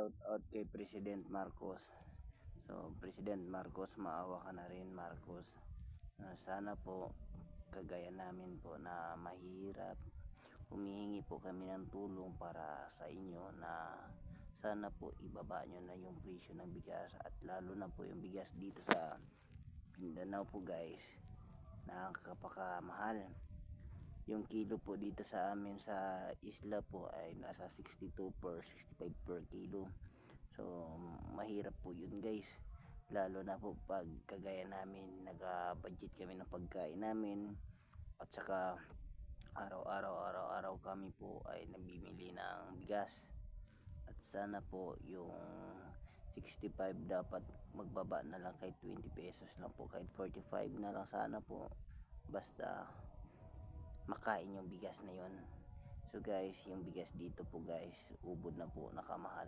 Shout out kay President Marcos. So, President Marcos, maawa ka na rin, Marcos. Na sana po, kagaya namin po na mahirap, humihingi po kami ng tulong para sa inyo na sana po ibaba nyo na yung presyo ng bigas at lalo na po yung bigas dito sa Mindanao po guys nakakapakamahal yung kilo po dito sa amin sa isla po ay nasa 62 per 65 per kilo. So mahirap po yun guys. Lalo na po pag kagaya namin nag-budget kami ng pagkain namin. At saka araw-araw araw-araw kami po ay nabibili ng bigas. At sana po yung 65 dapat magbaba na lang kahit 20 pesos lang po. Kahit 45 na lang sana po. Basta makain yung bigas na yon so guys yung bigas dito po guys ubod na po nakamahal